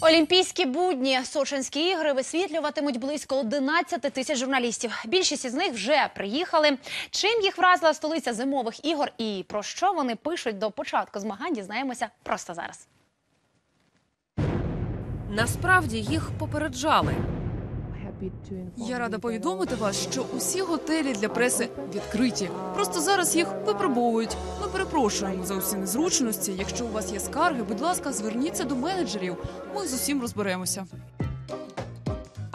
Олімпійські будні Сочинські ігри висвітлюватимуть близько 11 тисяч журналістів. Більшість із них вже приїхали. Чим їх вразила столиця зимових ігор і про що вони пишуть до початку змагань, дізнаємося просто зараз. Насправді їх попереджали. Я рада повідомити вас, що усі готелі для преси відкриті. Просто зараз їх випробовують. Ми перепрошуємо за усі незручності. Якщо у вас є скарги, будь ласка, зверніться до менеджерів. Ми з усім розберемося.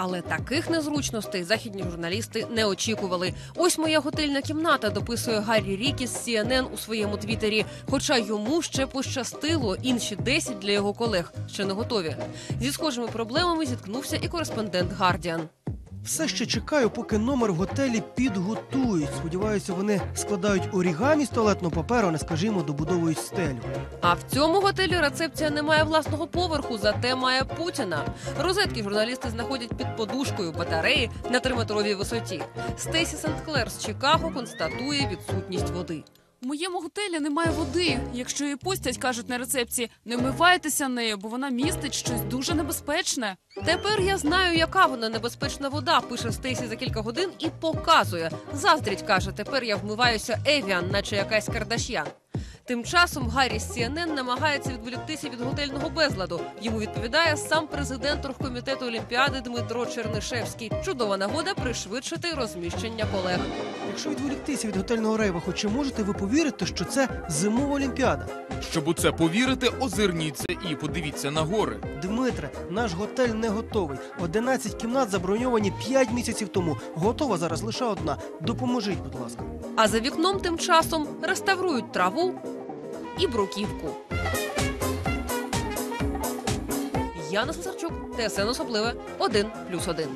Але таких незручностей західні журналісти не очікували. Ось моя готельна кімната, дописує Гаррі Рікі з CNN у своєму твіттері. Хоча йому ще пощастило, інші 10 для його колег ще не готові. Зі схожими проблемами зіткнувся і кореспондент Гардіан. Все ще чекаю, поки номер в готелі підготують. Сподіваюся, вони складають орігамі з туалетного паперу, не скажімо, добудовують стелю. А в цьому готелі рецепція не має власного поверху, зате має Путіна. Розетки журналісти знаходять під подушкою батареї на триметровій висоті. Стейсі Сент-Клер з Чикаго констатує відсутність води. У моєму готелі немає води. Якщо її пустять, кажуть на рецепції, не вмивайтеся нею, бо вона містить щось дуже небезпечне. Тепер я знаю, яка вона небезпечна вода. Пише Стейсі за кілька годин і показує. Заздріть каже, тепер я вмиваюся Евіан, наче якась Кардаш'ян. Тим часом Гаррі з CNN намагається відволіктися від готельного безладу. Йому відповідає сам президент оргкомітету Олімпіади Дмитро Чернишевський. Чудова нагода пришвидшити розміщення колег. Якщо відволіктися від готельного рейва, хоч чи можете ви повірити, що це зимова олімпіада? Щоб у це повірити, озирніться і подивіться на гори. Дмитре, наш готель не готовий. 11 кімнат заброньовані 5 місяців тому. Готова зараз лише одна. Допоможіть, будь ласка. А за вікном тим часом реставрують траву і бруківку. Яна Сосарчук, ТСН особливе 1+,1.